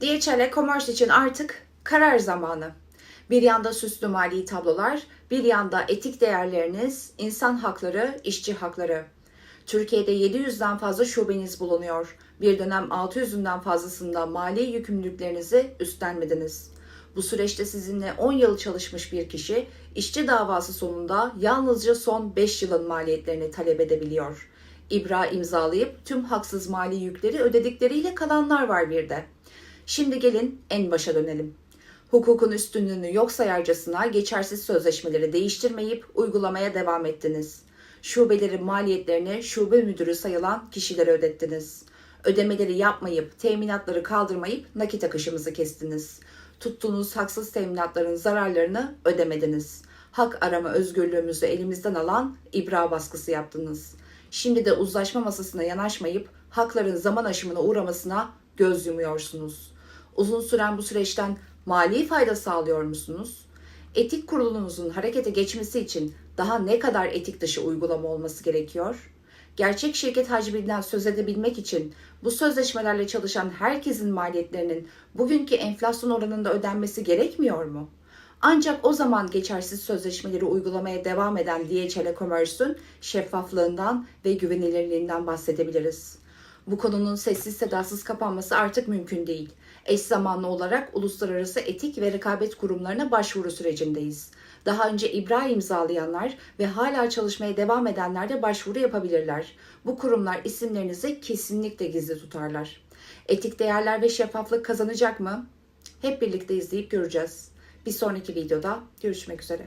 DHL e-commerce için artık karar zamanı. Bir yanda süslü mali tablolar, bir yanda etik değerleriniz, insan hakları, işçi hakları. Türkiye'de 700'den fazla şubeniz bulunuyor. Bir dönem 600'ünden fazlasında mali yükümlülüklerinizi üstlenmediniz. Bu süreçte sizinle 10 yıl çalışmış bir kişi işçi davası sonunda yalnızca son 5 yılın maliyetlerini talep edebiliyor. İbra imzalayıp tüm haksız mali yükleri ödedikleriyle kalanlar var bir de. Şimdi gelin en başa dönelim. Hukukun üstünlüğünü yok sayarcasına geçersiz sözleşmeleri değiştirmeyip uygulamaya devam ettiniz. Şubelerin maliyetlerini şube müdürü sayılan kişilere ödettiniz. Ödemeleri yapmayıp, teminatları kaldırmayıp nakit akışımızı kestiniz. Tuttuğunuz haksız teminatların zararlarını ödemediniz. Hak arama özgürlüğümüzü elimizden alan ibra baskısı yaptınız. Şimdi de uzlaşma masasına yanaşmayıp hakların zaman aşımına uğramasına göz yumuyorsunuz. Uzun süren bu süreçten mali fayda sağlıyor musunuz? Etik kurulunuzun harekete geçmesi için daha ne kadar etik dışı uygulama olması gerekiyor? Gerçek şirket hacminden söz edebilmek için bu sözleşmelerle çalışan herkesin maliyetlerinin bugünkü enflasyon oranında ödenmesi gerekmiyor mu? Ancak o zaman geçersiz sözleşmeleri uygulamaya devam eden DHL Commerce'ün şeffaflığından ve güvenilirliğinden bahsedebiliriz. Bu konunun sessiz sedasız kapanması artık mümkün değil. Eş zamanlı olarak uluslararası etik ve rekabet kurumlarına başvuru sürecindeyiz. Daha önce İBRA imzalayanlar ve hala çalışmaya devam edenler de başvuru yapabilirler. Bu kurumlar isimlerinizi kesinlikle gizli tutarlar. Etik değerler ve şeffaflık kazanacak mı? Hep birlikte izleyip göreceğiz. Bir sonraki videoda görüşmek üzere.